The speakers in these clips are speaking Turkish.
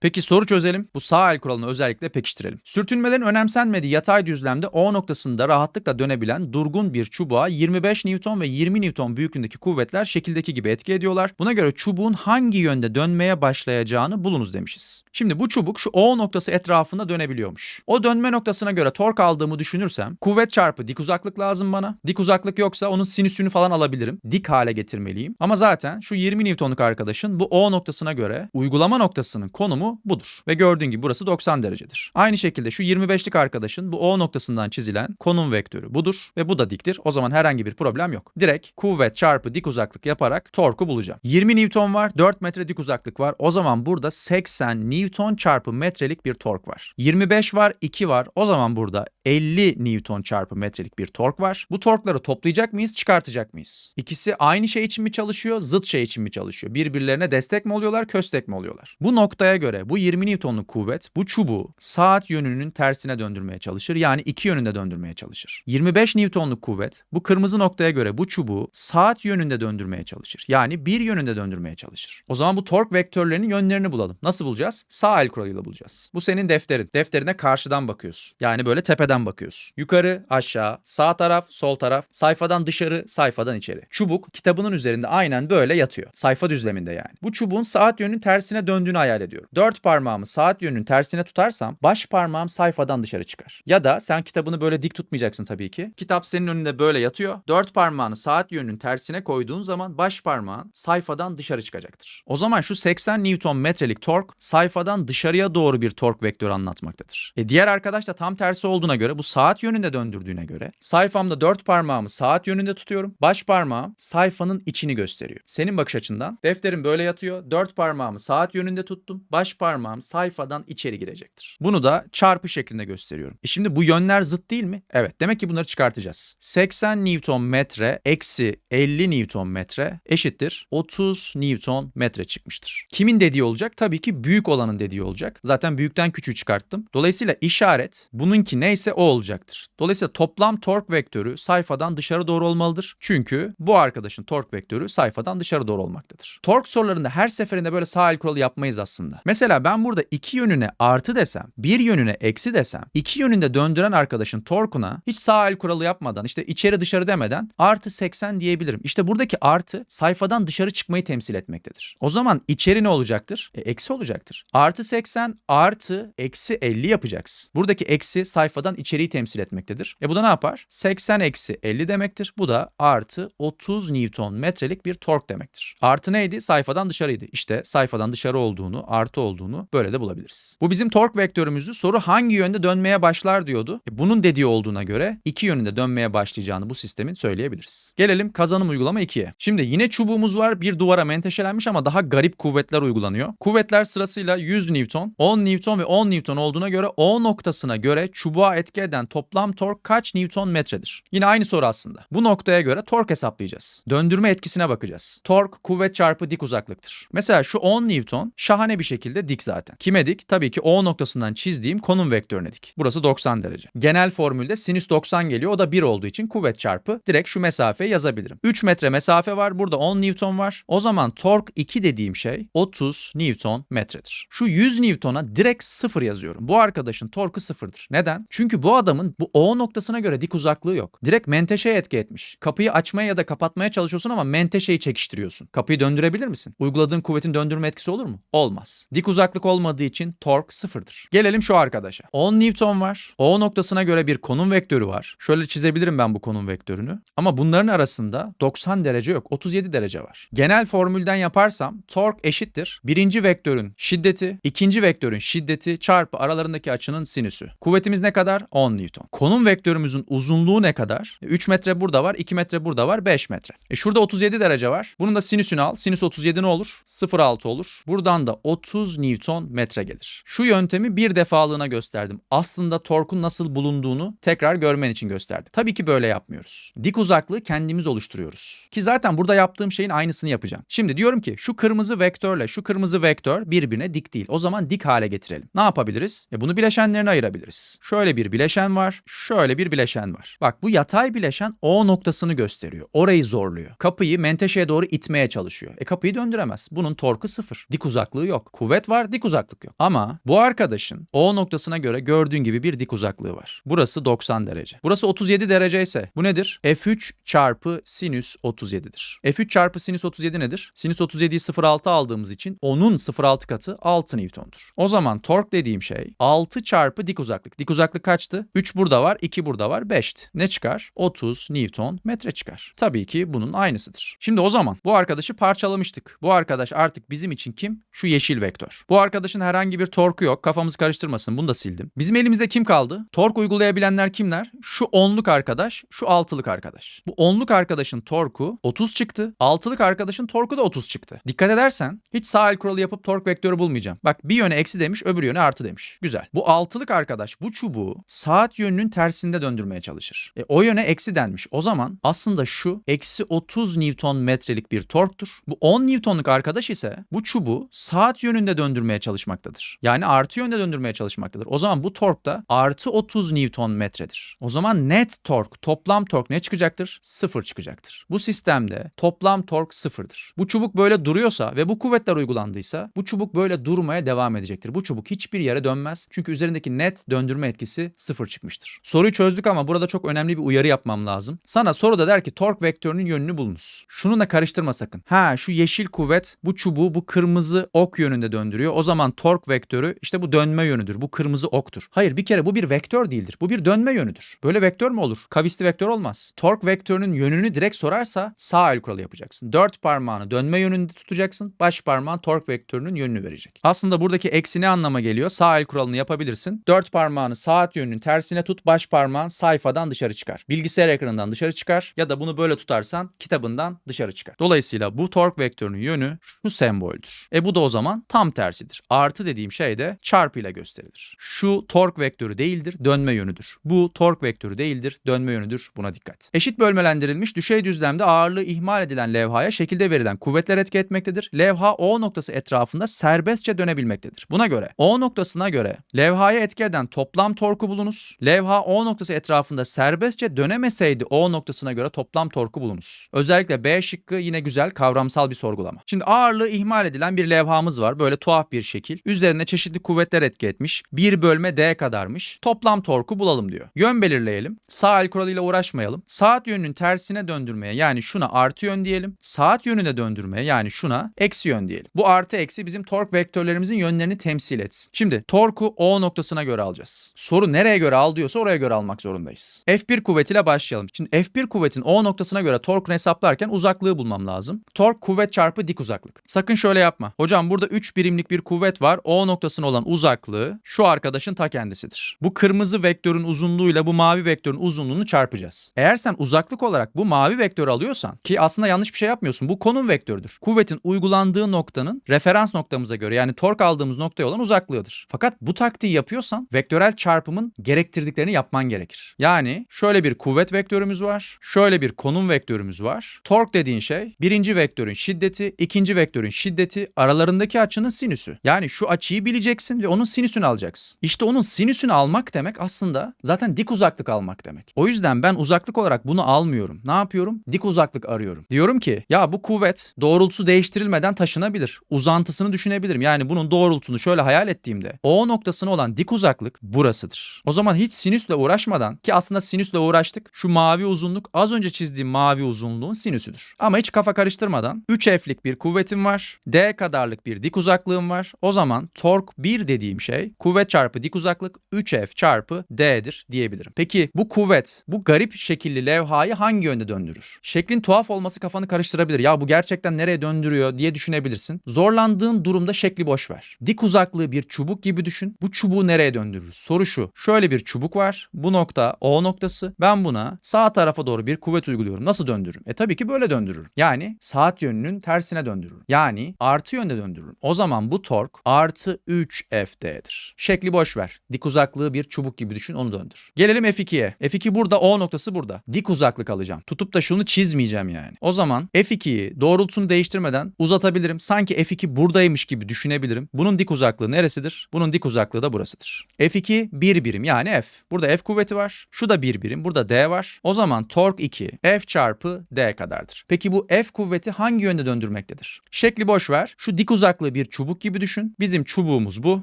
Peki soru çözelim. Bu sağ el kuralını özellikle pekiştirelim. Sürtünmelerin önemsenmediği yatay düzlemde O noktasında rahatlıkla dönebilen durgun bir çubuğa 25 Newton ve 20 Newton büyüklüğündeki kuvvetler şekildeki gibi etki ediyorlar. Buna göre çubuğun hangi yönde dönmeye başlayacağını bulunuz demişiz. Şimdi bu çubuk şu O noktası etrafında dönebiliyormuş. O dönme noktasına göre tork aldığımı düşünürsem kuvvet çarpı dik uzaklık lazım bana. Dik uzaklık yoksa onun sinüsünü falan alabilirim. Dik hale getirmeliyim. Ama zaten şu 20 Newton'luk arkadaşın bu O noktasına göre uygulama noktasının konumu budur. Ve gördüğün gibi burası 90 derecedir. Aynı şekilde şu 25'lik arkadaşın bu O noktasından çizilen konum vektörü budur ve bu da diktir. O zaman herhangi bir problem yok. Direkt kuvvet çarpı dik uzaklık yaparak torku bulacağım. 20 Newton var, 4 metre dik uzaklık var. O zaman burada 80 Newton çarpı metrelik bir tork var. 25 var, 2 var. O zaman burada 50 Newton çarpı metrelik bir tork var. Bu torkları toplayacak mıyız, çıkartacak mıyız? İkisi aynı şey için mi çalışıyor, zıt şey için mi çalışıyor? Birbirlerine destek mi oluyorlar, köstek mi oluyorlar? Bu noktaya göre bu 20 Newton'luk kuvvet bu çubuğu saat yönünün tersine döndürmeye çalışır. Yani iki yönünde döndürmeye çalışır. 25 Newton'luk kuvvet bu kırmızı noktaya göre bu çubuğu saat yönünde döndürmeye çalışır. Yani bir yönünde döndürmeye çalışır. O zaman bu tork vektörlerinin yönlerini bulalım. Nasıl bulacağız? Sağ el kuralıyla bulacağız. Bu senin defterin. Defterine karşıdan bakıyorsun. Yani böyle tepeden bakıyorsun. Yukarı, aşağı, sağ taraf, sol taraf, sayfadan dışarı, sayfadan içeri. Çubuk kitabının üzerinde aynen böyle yatıyor. Sayfa düzleminde yani. Bu çubuğun saat yönünün tersine döndüğünü hayal ediyorum. Dört parmağımı saat yönünün tersine tutarsam baş parmağım sayfadan dışarı çıkar. Ya da sen kitabını böyle dik tutmayacaksın tabii ki. Kitap senin önünde böyle yatıyor. Dört parmağını saat yönünün tersine koyduğun zaman baş parmağın sayfadan dışarı çıkacaktır. O zaman şu 80 Newton metrelik tork sayfadan dışarıya doğru bir tork vektörü anlatmaktadır. E diğer arkadaş da tam tersi olduğuna göre bu saat yönünde döndürdüğüne göre sayfamda dört parmağımı saat yönünde tutuyorum. Baş parmağım sayfanın içini gösteriyor. Senin bakış açından defterim böyle yatıyor. Dört parmağımı saat yönünde tuttum. Baş parmağım sayfadan içeri girecektir. Bunu da çarpı şeklinde gösteriyorum. E şimdi bu yönler zıt değil mi? Evet. Demek ki bunları çıkartacağız. 80 Newton metre eksi 50 Newton metre eşittir 30 Newton metre çıkmıştır. Kimin dediği olacak? Tabii ki büyük olanın dediği olacak. Zaten büyükten küçüğü çıkarttım. Dolayısıyla işaret bununki neyse o olacaktır. Dolayısıyla toplam tork vektörü sayfadan dışarı doğru olmalıdır. Çünkü bu arkadaşın tork vektörü sayfadan dışarı doğru olmaktadır. Tork sorularında her seferinde böyle sağ el kuralı yapmayız aslında. Mesela ben burada iki yönüne artı desem, bir yönüne eksi desem, iki yönünde döndüren arkadaşın torkuna hiç sağ el kuralı yapmadan, işte içeri dışarı demeden artı 80 diyebilirim. İşte buradaki artı sayfadan dışarı çıkmayı temsil etmektedir. O zaman içeri ne olacaktır? E, eksi olacaktır. Artı 80 artı eksi 50 yapacaksın. Buradaki eksi sayfadan içeriği temsil etmektedir. E bu da ne yapar? 80 eksi 50 demektir. Bu da artı 30 Newton metrelik bir tork demektir. Artı neydi? Sayfadan dışarıydı. İşte sayfadan dışarı olduğunu, artı olduğunu böyle de bulabiliriz. Bu bizim tork vektörümüzdü. Soru hangi yönde dönmeye başlar diyordu. E bunun dediği olduğuna göre iki yönünde dönmeye başlayacağını bu sistemin söyleyebiliriz. Gelelim kazanım uygulama 2'ye. Şimdi yine çubuğumuz var. Bir duvara menteşelenmiş ama daha garip kuvvetler uygulanıyor. Kuvvetler sırasıyla 100 Newton, 10 Newton ve 10 Newton olduğuna göre O noktasına göre çubuğa etki eden toplam tork kaç Newton metredir? Yine aynı soru aslında. Bu noktaya göre tork hesaplayacağız. Döndürme etkisine bakacağız. Tork kuvvet çarpı dik uzaklıktır. Mesela şu 10 Newton şahane bir şekilde dik zaten. Kime dik? Tabii ki O noktasından çizdiğim konum vektörüne dik. Burası 90 derece. Genel formülde sinüs 90 geliyor. O da 1 olduğu için kuvvet çarpı direkt şu mesafeyi yazabilirim. 3 metre mesafe var. Burada 10 Newton var. O zaman tork 2 dediğim şey 30 Newton metredir. Şu 100 Newton'a direkt 0 yazıyorum. Bu arkadaşın torku sıfırdır. Neden? Çünkü bu adamın bu O noktasına göre dik uzaklığı yok. Direkt menteşeye etki etmiş. Kapıyı açmaya ya da kapatmaya çalışıyorsun ama menteşeyi çekiştiriyorsun. Kapıyı döndürebilir misin? Uyguladığın kuvvetin döndürme etkisi olur mu? Olmaz. Dik uzaklık olmadığı için tork sıfırdır. Gelelim şu arkadaşa. 10 Newton var. O noktasına göre bir konum vektörü var. Şöyle çizebilirim ben bu konum vektörünü. Ama bunların arasında 90 derece yok. 37 derece var. Genel formülden yaparsam tork eşittir. Birinci vektörün şiddeti, ikinci vektörün şiddeti çarpı aralarındaki açının sinüsü. Kuvvetimiz ne kadar? 10 Newton. Konum vektörümüzün uzunluğu ne kadar? 3 metre burada var, 2 metre burada var, 5 metre. E şurada 37 derece var. Bunun da sinüsünü al. Sinüs 37 ne olur? 0,6 olur. Buradan da 30 Newton metre gelir. Şu yöntemi bir defalığına gösterdim. Aslında torkun nasıl bulunduğunu tekrar görmen için gösterdim. Tabii ki böyle yapmıyoruz. Dik uzaklığı kendimiz oluşturuyoruz. Ki zaten burada yaptığım şeyin aynısını yapacağım. Şimdi diyorum ki şu kırmızı vektörle şu kırmızı vektör birbirine dik değil. O zaman dik hale getirelim. Ne yapabiliriz? E bunu bileşenlerine ayırabiliriz. Şöyle bir bileşen var, şöyle bir bileşen var. Bak bu yatay bileşen O noktasını gösteriyor. Orayı zorluyor. Kapıyı menteşeye doğru itmeye çalışıyor. E kapıyı döndüremez. Bunun torku sıfır. Dik uzaklığı yok. Kuvvet var, dik uzaklık yok. Ama bu arkadaşın O noktasına göre gördüğün gibi bir dik uzaklığı var. Burası 90 derece. Burası 37 derece ise bu nedir? F3 çarpı sinüs 37'dir. F3 çarpı sinüs 37 nedir? Sinüs 37'yi 0.6 aldığımız için onun 0.6 katı 6 Newton'dur. O zaman tork dediğim şey 6 çarpı dik uzaklık. Dik uzaklık kaçtı? 3 burada var, 2 burada var, 5'ti. Ne çıkar? 30 Newton metre çıkar. Tabii ki bunun aynısıdır. Şimdi o zaman bu arkadaşı parçalamıştık. Bu arkadaş artık bizim için kim? Şu yeşil vektör. Bu arkadaşın herhangi bir torku yok. Kafamız karıştırmasın. Bunu da sildim. Bizim elimizde kim kaldı? Tork uygulayabilenler kimler? Şu onluk arkadaş, şu altılık arkadaş. Bu onluk arkadaşın torku 30 çıktı. Altılık arkadaşın torku da 30 çıktı. Dikkat edersen hiç sağ el kuralı yapıp tork vektörü bulmayacağım. Bak bir yöne eksi demiş, öbür yöne artı demiş. Güzel. Bu altılık arkadaş bu çubuğu saat yönünün tersinde döndürmeye çalışır. E, o yöne eksi denmiş. O zaman aslında şu eksi 30 Newton metrelik bir torktur. Bu 10 Newtonluk arkadaş ise bu çubuğu saat yönünde döndürmeye çalışmaktadır. Yani artı yönde döndürmeye çalışmaktadır. O zaman bu tork da artı 30 Newton metredir. O zaman net tork, toplam tork ne çıkacaktır? Sıfır çıkacaktır. Bu sistemde toplam tork sıfırdır. Bu çubuk böyle duruyorsa ve bu kuvvetler uygulandıysa bu çubuk böyle durmaya devam edecektir. Bu çubuk hiçbir yere dönmez. Çünkü üzerindeki net döndürme etkisi sıfır çıkmıştır. Soruyu çözdük ama burada çok önemli bir uyarı yapmam lazım. Sana soruda der ki tork vektörünün yönünü bulunuz. Şununla karıştırma sakın. Ha şu yeşil kuvvet bu çubuğu bu kırmızı ok yönünde döndürüyor. O zaman tork vektörü işte bu dönme yönüdür. Bu kırmızı oktur. Hayır bir kere bu bir vektör değildir. Bu bir dönme yönüdür. Böyle vektör mü olur? Kavisli vektör olmaz. Tork vektörünün yönünü direkt sorarsa sağ el kuralı yapacaksın. Dört parmağını dönme yönünde tutacaksın. Baş parmağın tork vektörünün yönünü verecek. Aslında buradaki eksi ne anlama geliyor? Sağ el kuralını yapabilirsin. Dört parmağını saat yönünün tersine tut. Baş parmağın sayfadan dışarı çıkar. Bilgisayar ekranından dışarı çıkar ya da bunu böyle tutarsan kitabından dışarı çıkar. Dolayısıyla bu tork vektörünün yönü şu semboldür. E bu da o zaman tam tersidir. Artı dediğim şey de çarpıyla gösterilir. Şu tork vektörü değildir, dönme yönüdür. Bu tork vektörü değildir, dönme yönüdür. Buna dikkat. Eşit bölmelendirilmiş düşey düzlemde ağırlığı ihmal edilen levhaya şekilde verilen kuvvetler etki etmektedir. Levha O noktası etrafında serbestçe dönebilmektedir. Buna göre O noktasına göre levhaya etki eden toplam torku bulunuz. Levha O noktası etrafında serbestçe dönemeseydi O noktasına göre toplam torku bulunuz. Özellikle B şıkkı yine güzel kavramsal bir sorgulama. Şimdi ağırlığı ihmal edilen bir levhamız var. Böyle tuhaf bir şekil. Üzerine çeşitli kuvvetler etki etmiş. 1 bölme D kadarmış. Toplam torku bulalım diyor. Yön belirleyelim. Sağ el kuralıyla uğraşmayalım. Saat yönünün tersine döndürmeye yani şuna artı yön diyelim. Saat yönüne döndürmeye yani şuna eksi yön diyelim. Bu artı eksi bizim tork vektörlerimizin yönlerini temsil etsin. Şimdi torku O noktasına göre alacağız. Soru nereye göre al diyorsa oraya göre almak zorundayız. F1 kuvvetiyle başlayalım. Şimdi F1 kuvvetin O noktasına göre torkunu hesaplarken uzaklığı bulmam lazım. Tork kuvvet çarpı dik uzaklık. Sakın şöyle yapma. Hocam burada 3 birimlik bir kuvvet var. O noktasına olan uzaklığı şu arkadaşın ta kendisidir. Bu kırmızı vektörün uzunluğuyla bu mavi vektörün uzunluğunu çarpacağız. Eğer sen uzaklık olarak bu mavi vektörü alıyorsan ki aslında yanlış bir şey yapmıyorsun. Bu konum vektörüdür. Kuvvetin uygulandığı noktanın referans noktamıza göre yani tork aldığımız noktaya olan uzaklığıdır. Fakat bu taktiği yapıyorsan vektörel çarpımın gerektirdiklerini yapman gerekir. Yani şöyle bir kuvvet vektörümüz var. Şöyle bir konum vektörümüz var. Tork dediğin şey birinci vektörün şiddeti, ikinci vektörün şiddeti, aralarındaki açının sinüsü. Yani şu açıyı bileceksin ve onun sinüsünü alacaksın. İşte onun sinüsünü almak demek aslında zaten dik uzaklık almak demek. O yüzden ben uzaklık olarak bunu almıyorum. Ne yapıyorum? Dik uzaklık arıyorum. Diyorum ki ya bu kuvvet doğrultusu değiştirilmeden taşınabilir. Uzantısını düşünebilirim. Yani bunun doğrultusunu şöyle hayal ettiğimde O noktasına olan dik uzaklık burasıdır. O zaman hiç sinüsle uğraşmadan ki aslında sinüsle uğraştık. Şu mavi uzunluk az önce çizdiğim mavi uzunluğun sinüsüdür. Ama hiç kafa karıştırmadan 3F'lik bir kuvvetim var. D kadarlık bir dik uzaklığım var. O zaman tork 1 dediğim şey kuvvet çarpı dik uzaklık 3F çarpı D'dir diyebilirim. Peki bu kuvvet bu garip şekilli levhayı hangi yönde döndürür? Şeklin tuhaf olması kafanı karıştırabilir. Ya bu gerçekten nereye döndürüyor diye düşünebilirsin. Zorlandığın durumda şekli boş ver. Dik uzaklığı bir çubuk gibi düşün. Bu çubuğu nereye döndürür? Soru şu. Şöyle bir çubuk var. Bu nokta O noktası. Ben buna sağ tarafa doğru bir kuvvet uyguluyorum. Nasıl döndürürüm? E tabii ki böyle döndürürüm. Yani saat yönünün tersine döndürürüm. Yani artı yönde döndürürüm. O zaman bu tork artı 3FD'dir. Şekli boş ver. Dik uzaklığı bir çubuk gibi düşün onu döndür. Gelelim F2'ye. F2 burada O noktası burada. Dik uzaklık alacağım. Tutup da şunu çizmeyeceğim yani. O zaman F2'yi doğrultusunu değiştirmeden uzatabilirim. Sanki F2 buradaymış gibi düşünebilirim. Bunun dik uzaklığı neresidir? Bunun dik uzaklığı da burasıdır. F2 bir birim yani F. Burada F kuvveti var. Şu da bir birim. Burada D var. O zaman tork 2 F çarpı D kadardır. Peki bu F kuvveti hangi yönde döndürmektedir? Şekli boş ver. Şu dik uzaklığı bir çubuk gibi düşün. Bizim çubuğumuz bu.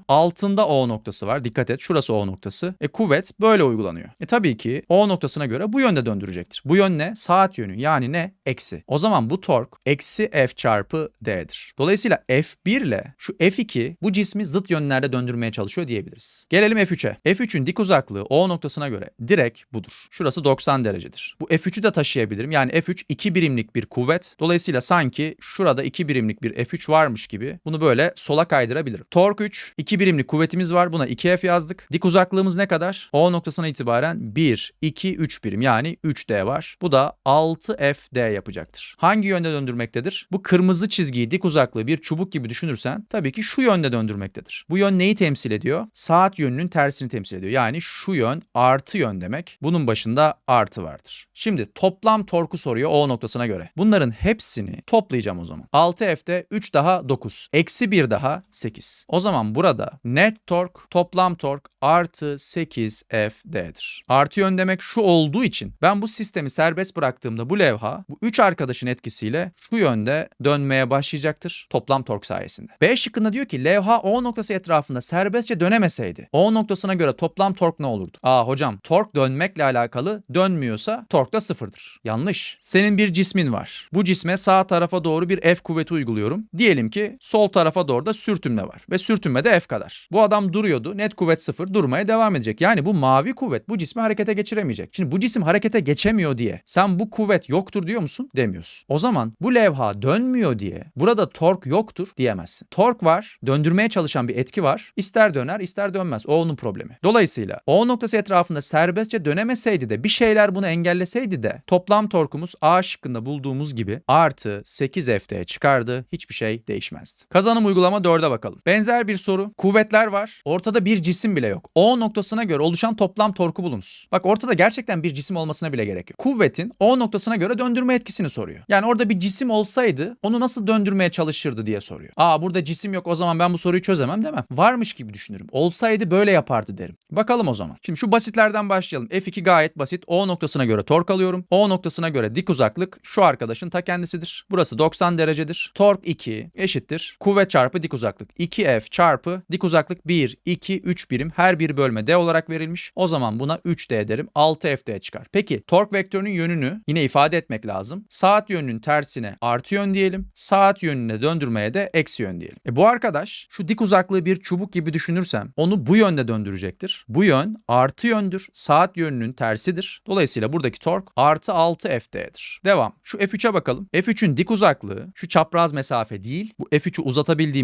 Altında O noktası var. Dikkat et şurası O noktası. E kuvvet böyle uygulanıyor. E tabii ki O noktasına göre bu yönde döndürecektir. Bu yön ne? Saat yönü yani ne? Eksi. O zaman bu tork eksi F çarpı D'dir. Dolayısıyla F1 ile şu F2 bu cismi zıt yönlerde döndürmeye çalışıyor diyebiliriz. Gelelim F3'e. F3'ün dik uzaklığı O noktasına göre direkt budur. Şurası 90 derecedir. Bu F3'ü de taşıyabilirim. Yani F3 2 birimlik bir kuvvet. Dolayısıyla sanki şurada 2 birimlik bir F3 varmış gibi bunu böyle sola kaydırabilirim. Tork 3, 2 birimlik kuvvetimiz var. Buna 2F yazdık. Dik uzaklığımız ne kadar? O noktasına itibaren 1, 2, 3 birim yani 3D var. Bu da 6FD yapacaktır. Hangi yönde döndürmektedir? Bu kırmızı çizgiyi dik uzaklığı bir çubuk gibi düşünürsen tabii ki şu yönde döndürmektedir. Bu yön neyi temsil ediyor? Saat yönünün tersini temsil ediyor. Yani şu yön artı yön demek. Bunun başında artı vardır. Şimdi toplam torku soruyor O noktasına göre. Bunların hepsini toplayacağım o zaman. 6F'de 3 daha 9. Eksi 1 daha 8. O zaman burada net tork, toplam tork artı 8FD'dir. Artı yön demek şu olduğu için ben bu sistemi serbest bıraktığımda bu levha bu 3 arkadaşın etkisiyle şu yönde dönmeye başlayacaktır toplam tork sayesinde. B şıkkında diyor ki levha O noktası etrafında serbestçe dönemeseydi O noktasına göre toplam tork ne olurdu? Aa hocam tork dönmekle alakalı dönmüyorsa tork da sıfırdır. Yanlış. Senin bir cismin var. Bu cisme sağ tarafa doğru bir F kuvveti uyguluyorum. Diyelim ki sol tarafa doğru da sürtünme var ve sürtünme de F kadar. Bu adam duruyordu. Net kuvvet sıfır durmaya devam edecek. Yani bu mavi kuvvet bu cismi harekete geçiremeyecek. Şimdi bu cisim harekete geçemiyor diye sen bu kuvvet yoktur diyor musun? Demiyorsun. O zaman bu levha dönmüyor diye burada tork yoktur diyemezsin. Tork var, döndürmeye çalışan bir etki var. İster döner ister dönmez. O onun problemi. Dolayısıyla O noktası etrafında serbestçe dönemeseydi de bir şeyler bunu engelleseydi de toplam torkumuz A şıkkında bulduğumuz gibi artı 8 FT çıkardı. Hiçbir şey değişmezdi. Kazanım uygulama 4'e bakalım. Benzer bir soru. Kuvvetler var. Ortada bir cisim bile yok. O noktasına göre oluşan toplam torku bulunuz. Bak ortada gerçekten bir cisim olmasına bile gerek yok. Kuvvetin O noktasına göre döndürme etkisini soruyor. Yani orada bir cisim olsaydı onu nasıl döndürmeye çalışırdı diye soruyor. Aa burada cisim yok o zaman ben bu soruyu çözemem demem. Varmış gibi düşünürüm. Olsaydı böyle yapardı derim. Bakalım o zaman. Şimdi şu basitlerden başlayalım. F2 gayet basit. O noktasına göre tork alıyorum. O noktasına göre dik uzaklık şu arkadaşın ta kendisidir. Burası 90 derecedir. Tork 2 eşittir. Kuvvet çarpı dik uzaklık. 2F çarpı dik uzaklık 1, 2, 3 birim. Her bir bölme D olarak verilmiş. O zaman buna 3D derim. 6FD çıkar. Peki tork vektörünün yönünü yine ifade etmek lazım. Saat yönünün tersine artı yön diyelim. Saat yönüne döndürmeye de eksi yön diyelim. E bu arkadaş şu dik uzaklığı bir çubuk gibi düşünürsem onu bu yönde döndürecektir. Bu yön artı yöndür. Saat yönünün tersidir. Dolayısıyla buradaki tork artı 6 FD'dir. Devam. Şu F3'e bakalım. F3'ün dik uzaklığı şu çapraz mesafe değil. Bu F3'ü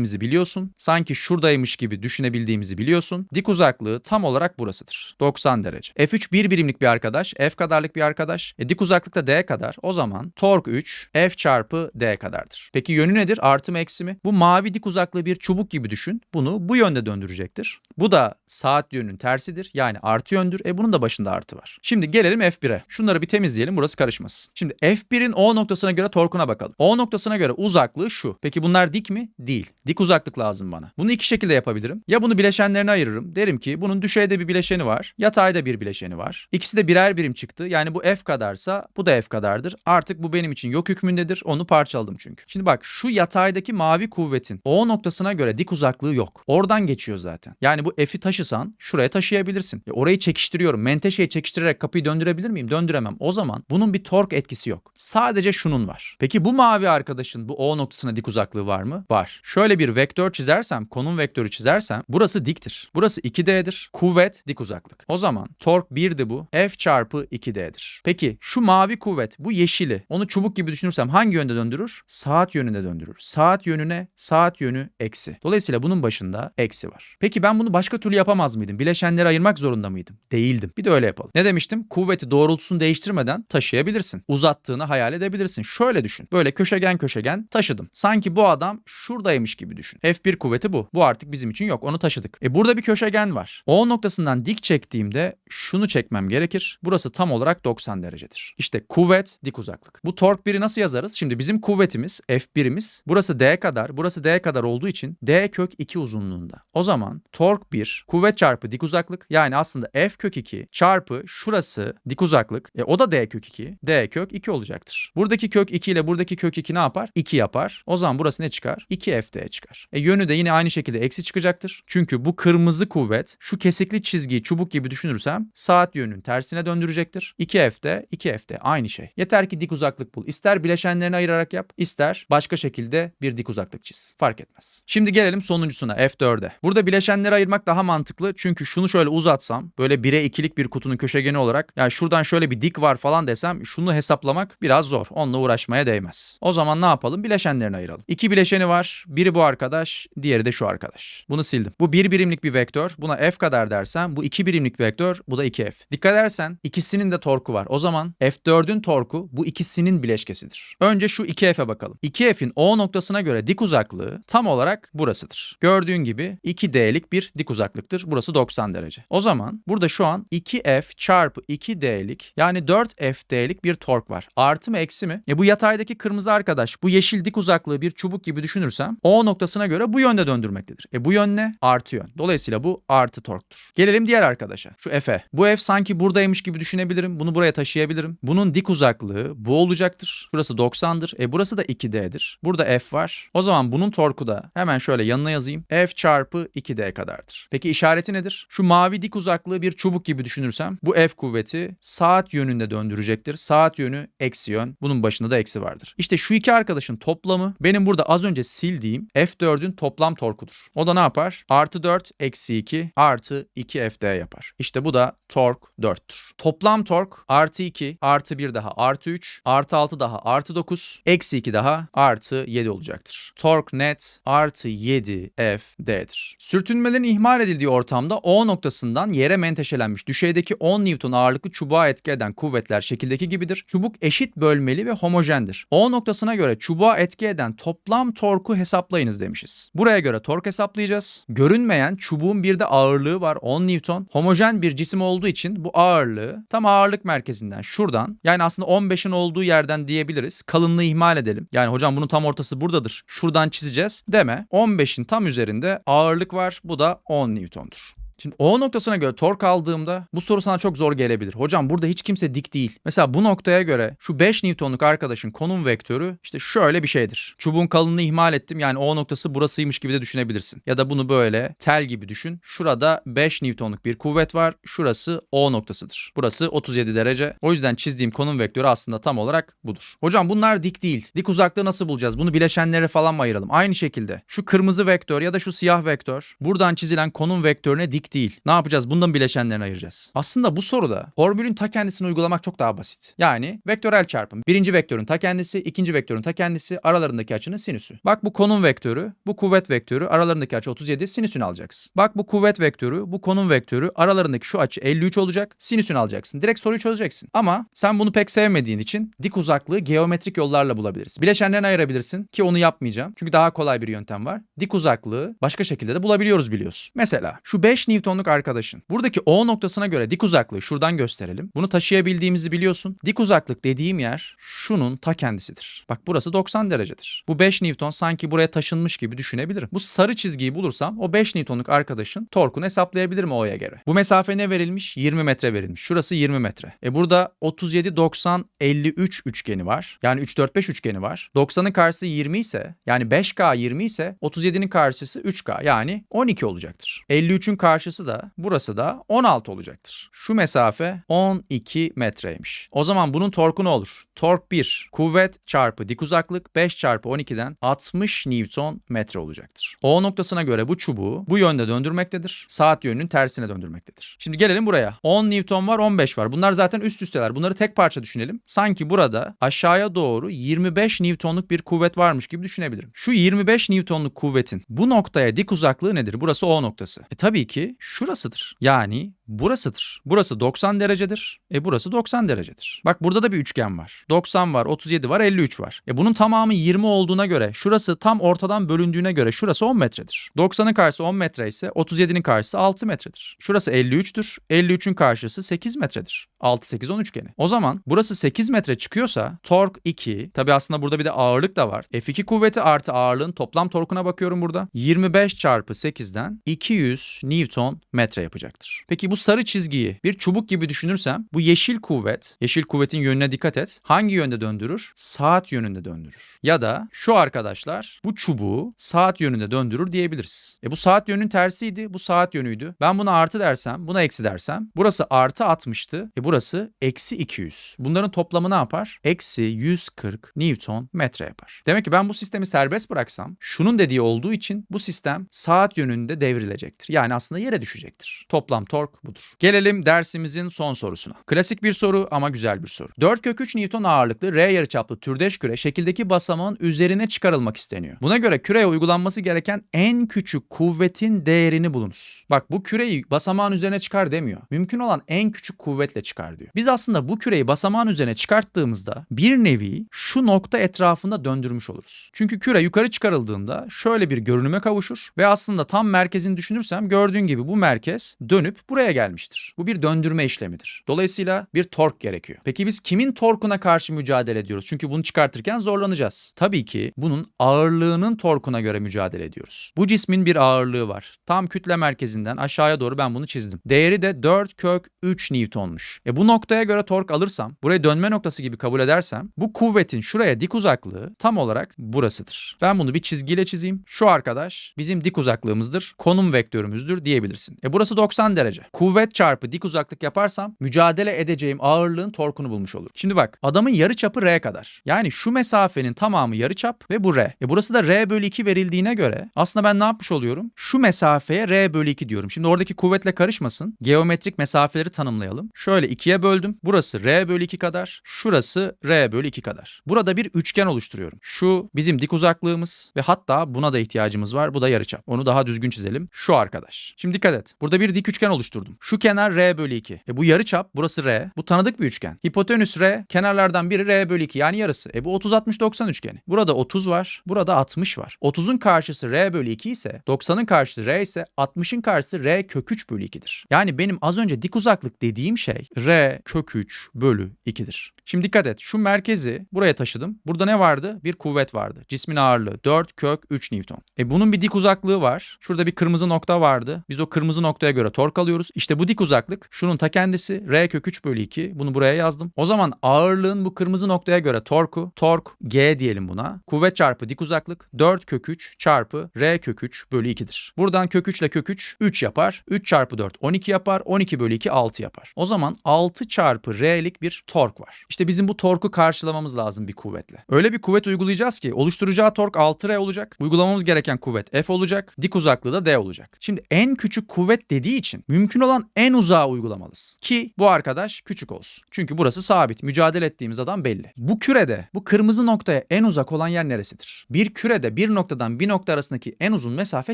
uzatabildiğimizi biliyorsun. Sanki şuradaymış gibi düşünebildiğimizi biliyorsun. Dik uzaklığı tam olarak burasıdır. 90 derece. F3 bir birimlik bir arkadaş. F kadarlık bir arkadaş. E, dik uzaklık da D kadar. O zaman tork 3 F çarpı D kadardır. Peki yönü nedir? Artı mı eksi mi? Bu mavi dik uzaklığı bir çubuk gibi düşün. Bunu bu yönde döndürecektir. Bu da saat yönünün tersidir. Yani artı yöndür. E bunun da başında artı var. Şimdi gelelim F1'e. Şunları bir temizleyelim burası karışmasın. Şimdi F1'in O noktasına göre torkuna bakalım. O noktasına göre uzaklığı şu. Peki bunlar dik mi? Değil. Dik uzaklık lazım bana. Bunu iki şekilde yapabilirim. Ya bunu bileşenlerine ayırırım. Derim ki bunun düşeyde bir bileşeni var. Yatayda bir bileşeni var. İkisi de birer birim çıktı. Yani bu F kadarsa bu da F kadardır. Artık bu benim için yok hükmündedir. Onu parçaladım çünkü. Şimdi bak şu yataydaki mavi kuvvetin O noktasına göre dik uzaklığı yok. Oradan geçiyor zaten. Yani bu F'i taşısan şuraya taşıyabilirsin. E orayı çekiştiriyorum. Menteşeyi çekiştirerek kapıyı döndürebilir miyim? Döndüremem. O zaman bunun bir tork etkisi yok. Sadece şunun var. Peki bu mavi arkadaşın bu O noktasına dik uzaklığı var mı? Var. Şöyle bir vektör çizersem, konum vektörü çizersem burası diktir. Burası 2D'dir. Kuvvet dik uzaklık. O zaman tork 1'di bu. F çarpı 2D'dir. Peki şu mavi kuvvet, bu yeşili, onu çubuk gibi düşünürsem hangi yönde döndürür? Saat yönünde döndürür. Saat yönüne, saat yönü eksi. Dolayısıyla bunun başında eksi var. Peki ben bunu başka türlü yapamaz mıydım? Bileşenleri ayırmak zorunda mıydım? Değildim. Bir de öyle yapalım. Ne demiştim? Kuvveti doğrultusunu değiştirmeden taşıyabilirsin. Uzattığını hayal edebilirsin. Şöyle düşün. Böyle köşegen köşegen taşıdım. Sanki bu adam şuradaymış gibi düşün. F1 kuvveti bu. Bu artık bizim için yok. Onu taşıdık. E burada bir köşegen var. O noktasından dik çektiğimde şunu çekmem gerekir. Burası tam olarak 90 derecedir. İşte kuvvet dik uzaklık. Bu tork 1'i nasıl yazarız? Şimdi bizim kuvvetimiz F1'imiz burası D kadar, burası D kadar olduğu için D kök 2 uzunluğunda. O zaman tork 1 kuvvet çarpı dik uzaklık yani aslında F kök 2 çarpı şurası dik uzaklık. E o da D kök 2. D kök 2 olacaktır. Buradaki kök 2 ile buradaki kök 2 ne yapar? 2 yapar. O zaman burası ne çıkar? 2 FD çıkar. Çıkar. E yönü de yine aynı şekilde eksi çıkacaktır. Çünkü bu kırmızı kuvvet şu kesikli çizgiyi çubuk gibi düşünürsem saat yönünün tersine döndürecektir. 2F de 2F de aynı şey. Yeter ki dik uzaklık bul. İster bileşenlerini ayırarak yap, ister başka şekilde bir dik uzaklık çiz. Fark etmez. Şimdi gelelim sonuncusuna F4'e. Burada bileşenleri ayırmak daha mantıklı. Çünkü şunu şöyle uzatsam böyle 1'e 2'lik bir kutunun köşegeni olarak yani şuradan şöyle bir dik var falan desem şunu hesaplamak biraz zor. Onunla uğraşmaya değmez. O zaman ne yapalım? Bileşenlerini ayıralım. İki bileşeni var. Biri bu arkadaş, diğeri de şu arkadaş. Bunu sildim. Bu bir birimlik bir vektör. Buna f kadar dersem bu iki birimlik vektör. Bu da 2f. Dikkat edersen ikisinin de torku var. O zaman f4'ün torku bu ikisinin bileşkesidir. Önce şu 2f'e bakalım. 2f'in O noktasına göre dik uzaklığı tam olarak burasıdır. Gördüğün gibi 2D'lik bir dik uzaklıktır. Burası 90 derece. O zaman burada şu an 2F çarpı 2D'lik yani 4FD'lik bir tork var. Artı mı eksi mi? E bu yataydaki kırmızı arkadaş bu yeşil dik uzaklığı bir çubuk gibi düşünürsem O noktasına göre bu yönde döndürmektedir. E bu yön ne? Artı yön. Dolayısıyla bu artı torktur. Gelelim diğer arkadaşa. Şu F'e. Bu F sanki buradaymış gibi düşünebilirim. Bunu buraya taşıyabilirim. Bunun dik uzaklığı bu olacaktır. Şurası 90'dır. E burası da 2D'dir. Burada F var. O zaman bunun torku da hemen şöyle yanına yazayım. F çarpı 2D kadardır. Peki işareti nedir? Şu mavi dik uzaklığı bir çubuk gibi düşünürsem bu F kuvveti saat yönünde döndürecektir. Saat yönü eksi yön. Bunun başında da eksi vardır. İşte şu iki arkadaşın toplamı benim burada az önce sildiğim F4'ün toplam torkudur. O da ne yapar? Artı 4 eksi 2 artı 2 FD yapar. İşte bu da tork 4'tür. Toplam tork artı 2 artı 1 daha artı 3 artı 6 daha artı 9 eksi 2 daha artı 7 olacaktır. Tork net artı 7 FD'dir. Sürtünmelerin ihmal edildiği ortamda O noktasından yere menteşelenmiş düşeydeki 10 Newton ağırlıklı çubuğa etki eden kuvvetler şekildeki gibidir. Çubuk eşit bölmeli ve homojendir. O noktasına göre çubuğa etki eden toplam torku hesaplayınız demişiz. Buraya göre tork hesaplayacağız. Görünmeyen çubuğun bir de ağırlığı var 10 Newton. Homojen bir cisim olduğu için bu ağırlığı tam ağırlık merkezinden şuradan yani aslında 15'in olduğu yerden diyebiliriz. Kalınlığı ihmal edelim. Yani hocam bunun tam ortası buradadır. Şuradan çizeceğiz deme. 15'in tam üzerinde ağırlık var. Bu da 10 Newton'dur. Şimdi O noktasına göre tork aldığımda bu soru sana çok zor gelebilir. Hocam burada hiç kimse dik değil. Mesela bu noktaya göre şu 5 Newton'luk arkadaşın konum vektörü işte şöyle bir şeydir. Çubuğun kalınlığını ihmal ettim. Yani O noktası burasıymış gibi de düşünebilirsin. Ya da bunu böyle tel gibi düşün. Şurada 5 Newton'luk bir kuvvet var. Şurası O noktasıdır. Burası 37 derece. O yüzden çizdiğim konum vektörü aslında tam olarak budur. Hocam bunlar dik değil. Dik uzaklığı nasıl bulacağız? Bunu bileşenlere falan mı ayıralım? Aynı şekilde şu kırmızı vektör ya da şu siyah vektör buradan çizilen konum vektörüne dik değil. Ne yapacağız? Bundan bileşenlerini ayıracağız. Aslında bu soruda formülün ta kendisini uygulamak çok daha basit. Yani vektörel çarpım. Birinci vektörün ta kendisi, ikinci vektörün ta kendisi, aralarındaki açının sinüsü. Bak bu konum vektörü, bu kuvvet vektörü, aralarındaki açı 37, sinüsünü alacaksın. Bak bu kuvvet vektörü, bu konum vektörü, aralarındaki şu açı 53 olacak, sinüsünü alacaksın. Direkt soruyu çözeceksin. Ama sen bunu pek sevmediğin için dik uzaklığı geometrik yollarla bulabiliriz. Bileşenlerini ayırabilirsin ki onu yapmayacağım. Çünkü daha kolay bir yöntem var. Dik uzaklığı başka şekilde de bulabiliyoruz biliyorsun. Mesela şu 5 Newton'luk arkadaşın. Buradaki O noktasına göre dik uzaklığı şuradan gösterelim. Bunu taşıyabildiğimizi biliyorsun. Dik uzaklık dediğim yer şunun ta kendisidir. Bak burası 90 derecedir. Bu 5 Newton sanki buraya taşınmış gibi düşünebilirim. Bu sarı çizgiyi bulursam o 5 Newton'luk arkadaşın torkunu hesaplayabilirim O'ya göre. Bu mesafe ne verilmiş? 20 metre verilmiş. Şurası 20 metre. E burada 37, 90, 53 üçgeni var. Yani 3, 4, 5 üçgeni var. 90'ın karşısı 20 ise yani 5K 20 ise 37'nin karşısı 3K yani 12 olacaktır. 53'ün karşısı da burası da 16 olacaktır. Şu mesafe 12 metreymiş. O zaman bunun torku ne olur? Tork 1. Kuvvet çarpı dik uzaklık 5 çarpı 12'den 60 Newton metre olacaktır. O noktasına göre bu çubuğu bu yönde döndürmektedir. Saat yönünün tersine döndürmektedir. Şimdi gelelim buraya. 10 Newton var 15 var. Bunlar zaten üst üsteler. Bunları tek parça düşünelim. Sanki burada aşağıya doğru 25 Newton'luk bir kuvvet varmış gibi düşünebilirim. Şu 25 Newton'luk kuvvetin bu noktaya dik uzaklığı nedir? Burası O noktası. E tabii ki şurasıdır. Yani burasıdır. Burası 90 derecedir. E burası 90 derecedir. Bak burada da bir üçgen var. 90 var, 37 var, 53 var. E bunun tamamı 20 olduğuna göre şurası tam ortadan bölündüğüne göre şurası 10 metredir. 90'ın karşısı 10 metre ise 37'nin karşısı 6 metredir. Şurası 53'tür. 53'ün karşısı 8 metredir. 6 8 10 üçgeni. O zaman burası 8 metre çıkıyorsa tork 2. Tabi aslında burada bir de ağırlık da var. F2 kuvveti artı ağırlığın toplam torkuna bakıyorum burada. 25 çarpı 8'den 200 Newton metre yapacaktır. Peki bu sarı çizgiyi bir çubuk gibi düşünürsem bu yeşil kuvvet, yeşil kuvvetin yönüne dikkat et. Hangi yönde döndürür? Saat yönünde döndürür. Ya da şu arkadaşlar bu çubuğu saat yönünde döndürür diyebiliriz. E bu saat yönünün tersiydi. Bu saat yönüydü. Ben buna artı dersem, buna eksi dersem burası artı 60'tı. E burası eksi 200. Bunların toplamı ne yapar? Eksi 140 Newton metre yapar. Demek ki ben bu sistemi serbest bıraksam şunun dediği olduğu için bu sistem saat yönünde devrilecektir. Yani aslında yere düşecektir. Toplam tork budur. Gelelim dersimizin son sorusuna. Klasik bir soru ama güzel bir soru. 4 kök 3 Newton ağırlıklı R yarıçaplı türdeş küre şekildeki basamağın üzerine çıkarılmak isteniyor. Buna göre küreye uygulanması gereken en küçük kuvvetin değerini bulunuz. Bak bu küreyi basamağın üzerine çıkar demiyor. Mümkün olan en küçük kuvvetle çıkar diyor. Biz aslında bu küreyi basamağın üzerine çıkarttığımızda bir nevi şu nokta etrafında döndürmüş oluruz. Çünkü küre yukarı çıkarıldığında şöyle bir görünüme kavuşur ve aslında tam merkezini düşünürsem gördüğün gibi bu merkez dönüp buraya gelmiştir. Bu bir döndürme işlemidir. Dolayısıyla bir tork gerekiyor. Peki biz kimin torkuna karşı mücadele ediyoruz? Çünkü bunu çıkartırken zorlanacağız. Tabii ki bunun ağırlığının torkuna göre mücadele ediyoruz. Bu cismin bir ağırlığı var. Tam kütle merkezinden aşağıya doğru ben bunu çizdim. Değeri de 4 kök 3 Newton'muş. E bu noktaya göre tork alırsam, burayı dönme noktası gibi kabul edersem bu kuvvetin şuraya dik uzaklığı tam olarak burasıdır. Ben bunu bir çizgiyle çizeyim. Şu arkadaş bizim dik uzaklığımızdır. Konum vektörümüzdür diyebilirsin. E burası 90 derece. Kuvvet çarpı dik uzaklık yaparsam mücadele edeceğim ağırlığın torkunu bulmuş olurum. Şimdi bak adamın yarı çapı R kadar. Yani şu mesafenin tamamı yarı çap ve bu R. E burası da R bölü 2 verildiğine göre aslında ben ne yapmış oluyorum? Şu mesafeye R bölü 2 diyorum. Şimdi oradaki kuvvetle karışmasın. Geometrik mesafeleri tanımlayalım. Şöyle ikiye böldüm. Burası R bölü 2 kadar. Şurası R bölü 2 kadar. Burada bir üçgen oluşturuyorum. Şu bizim dik uzaklığımız ve hatta buna da ihtiyacımız var. Bu da yarıçap. Onu daha düzgün çizelim. Şu arkadaş. Şimdi dikkat et. Burada bir dik üçgen oluşturdum. Şu kenar R bölü 2. E bu yarıçap. Burası R. Bu tanıdık bir üçgen. Hipotenüs R. Kenarlardan biri R bölü 2 yani yarısı. E bu 30-60-90 üçgeni. Burada 30 var. Burada 60 var. 30'un karşısı R bölü 2 ise 90'ın karşısı R ise 60'ın karşısı R kök 3 bölü 2'dir. Yani benim az önce dik uzaklık dediğim şey R kök 3 bölü 2'dir. Şimdi dikkat et. Şu merkezi buraya taşıdım. Burada ne vardı? Bir kuvvet vardı. Cismin ağırlığı 4 kök 3 Newton. E bunun bir dik uzaklığı var. Şurada bir kırmızı nokta vardı. Biz o kırmızı noktaya göre tork alıyoruz. İşte bu dik uzaklık şunun ta kendisi R kök 3 bölü 2. Bunu buraya yazdım. O zaman ağırlığın bu kırmızı noktaya göre torku, tork G diyelim buna. Kuvvet çarpı dik uzaklık 4 kök 3 çarpı R kök 3 bölü 2'dir. Buradan kök 3 ile kök 3 3 yapar. 3 çarpı 4 12 yapar. 12 bölü 2 6 yapar. O zaman 6 çarpı R'lik bir tork var. İşte bizim bu torku karşılamamız lazım bir kuvvetle. Öyle bir kuvvet uygulayacağız ki oluşturacağı tork 6R olacak. Uygulamamız gereken kuvvet F olacak. Dik uzaklığı da D olacak. Şimdi en küçük kuvvet dediği için mümkün olan en uzağa uygulamalısın. Ki bu arkadaş küçük olsun. Çünkü burası sabit. Mücadele ettiğimiz adam belli. Bu kürede bu kırmızı noktaya en uzak olan yer neresidir? Bir kürede bir noktadan bir nokta arasındaki en uzun mesafe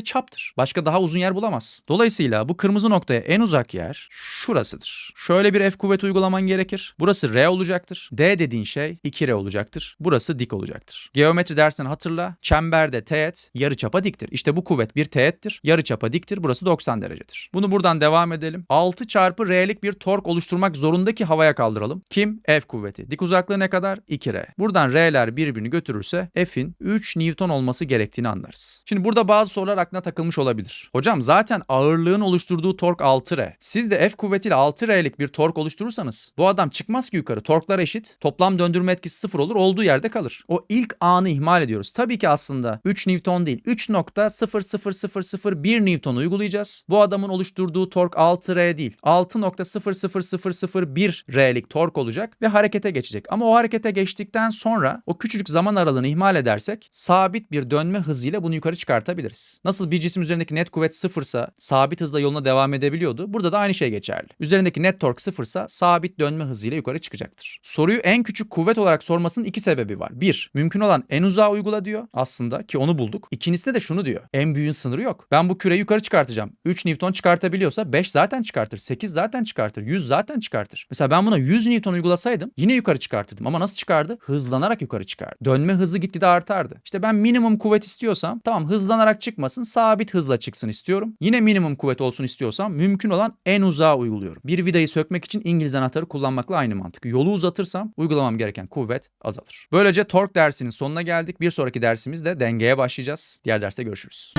çaptır. Başka daha uzun yer bulamaz. Dolayısıyla bu kırmızı noktaya en uzak yer şurasıdır. Şöyle bir F kuvvet uygulaman gerekir. Burası R olacaktır. D dediğin şey 2R olacaktır. Burası dik olacaktır. Geometri dersini hatırla. Çemberde teğet yarıçapa diktir. İşte bu kuvvet bir teğettir. Yarıçapa diktir. Burası 90 derecedir. Bunu buradan devam edelim. 6 çarpı R'lik bir tork oluşturmak zorundaki havaya kaldıralım. Kim? F kuvveti. Dik uzaklığı ne kadar? 2R. Buradan R'ler birbirini götürürse F'in 3 Newton olması gerektiğini anlarız. Şimdi burada bazı sorular aklına takılmış olabilir. Hocam zaten ağırlığın oluşturduğu tork 6R. Siz de F kuvvetiyle 6R'lik bir tork oluşturursanız bu adam çıkmaz ki yukarı. Torklar eşit. Toplam döndürme etkisi sıfır olur. Olduğu yerde kalır. O ilk anı ihmal ediyoruz. Tabii ki aslında 3 Newton değil. 3.00001 Newton uygulayacağız. Bu adamın oluşturduğu tork 6R değil. 6.00001 R'lik tork olacak ve harekete geçecek. Ama o harekete geçtikten sonra o küçücük zaman aralığını ihmal edersek sabit bir dönme hızıyla bunu yukarı çıkartabiliriz. Nasıl bir cisim üzerindeki net kuvvet sıfırsa sabit hızla yoluna devam edebiliyordu. Burada da aynı şey geçerli. Üzerindeki net tork sıfırsa sabit dönme hızıyla yukarı çıkacaktır. Soruyu en küçük kuvvet olarak sormasının iki sebebi var. Bir, mümkün olan en uzağa uygula diyor aslında ki onu bulduk. İkincisi de şunu diyor. En büyüğün sınırı yok. Ben bu küreyi yukarı çıkartacağım. 3 Newton çıkartabiliyorsa 5 zaten çıkartır. 8 zaten çıkartır. 100 zaten çıkartır. Mesela ben buna 100 Newton uygulasaydım yine yukarı çıkartırdım. Ama nasıl çıkardı? Hızlanarak yukarı çıkardı. Dönme hızı gitgide artardı. İşte ben minimum kuvvet istiyorsam tamam hızlanarak çıkmasın sabit hızla çıksın istiyorum. Yine minimum kuvvet olsun istiyorsam mümkün olan en uzağa uyguluyorum. Bir vidayı sökmek için İngiliz anahtarı kullanmakla aynı mantık. Yolu uzatırsam uygulamam gereken kuvvet azalır. Böylece tork dersinin sonuna geldik. Bir sonraki dersimizde dengeye başlayacağız. Diğer derste görüşürüz.